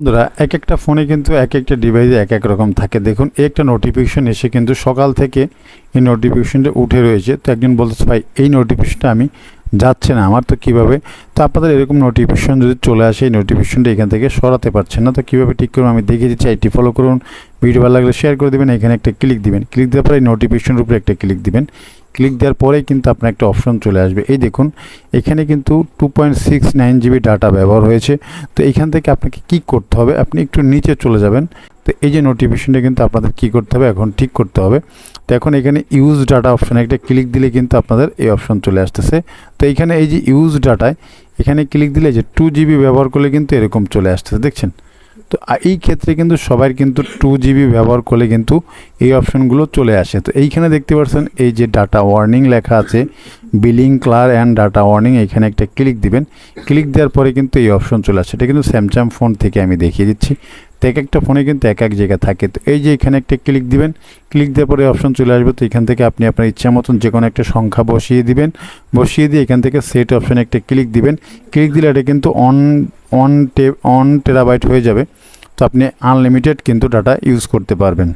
বন্ধুরা এক একটা ফোনে কিন্তু এক একটা ডিভাইসে এক এক রকম থাকে। দেখুন, একটা নোটিফিকেশন এসে কিন্তু সকাল থেকে এই নোটিফিকেশনটা উঠে রয়েছে। তো একজন বলতেছে, ভাই, এই নোটিফিকেশনটা আমি যাচ্ছে না, আমার তো কীভাবে? তো আপনাদের এরকম নোটিফিকেশন যদি চলে আসে, এই নোটিফিকেশনটা এখান থেকে সরাতে পারছেন না, তো কীভাবে ঠিক করুন? আমি দেখিয়ে দিচ্ছি আইটি ফলো করুন ভিডিও ভালো লাগলে শেয়ার করে দেবেন, এখানে একটা ক্লিক দিবেন। ক্লিক দেওয়ার পরে এই নোটিফিকেশনের উপরে একটা ক্লিক দিবেন। ক্লিক দেওয়ার পরেই কিন্তু আপনার একটা অপশন চলে আসবে। এই দেখুন, এখানে কিন্তু two point six nine GB data ব্যবহার হয়েছে। তো এখান থেকে আপনাকে কি করতে হবে? আপনি একটু নিচে চলে যাবেন। তো এই যে নোটিফিকেশনটা কিন্তু আপনাদের কি করতে হবে? এখন ঠিক করতে হবে। তো এখন এখানে ইউজ ডাটা অপশানে একটা ক্লিক দিলে কিন্তু আপনাদের এই অপশন চলে আসতেছে। তো এইখানে এই যে ইউজ ডাটায় এখানে ক্লিক দিলে যে টু জিবি ব্যবহার করলে কিন্তু এরকম চলে আসতেছে, দেখছেন? তো এই ক্ষেত্রে কিন্তু সবার কিন্তু টু জিবি ব্যবহার করলে কিন্তু এই অপশনগুলো চলে আসে। তো এইখানে দেখতে পাচ্ছেন, এই যে ডাটা ওয়ার্নিং লেখা আছে billing clear and data warning এখানে একটা ক্লিক দিবেন। ক্লিক দেওয়ার পরে কিন্তু এই অপশন চলে আসে। এটা কিন্তু স্যামসাং ফোন থেকে আমি দেখিয়ে দিচ্ছি। তো এক একটা ফোনে কিন্তু এক এক জায়গায় থাকে। তো এই যে এখানে একটা ক্লিক দিবেন ক্লিক দেওয়ার পরে অপশন চলে আসবে। তো এখান থেকে আপনি আপনার ইচ্ছা মতন যে কোনো একটা সংখ্যা বসিয়ে দিবেন। বসিয়ে দিয়ে এখান থেকে সেট অপশানে একটা ক্লিক দিবেন। ক্লিক দিলে এটা কিন্তু অন অন টে অন টেরাবাইট হয়ে যাবে। তো আপনি আনলিমিটেড কিন্তু ডাটা ইউজ করতে পারবেন।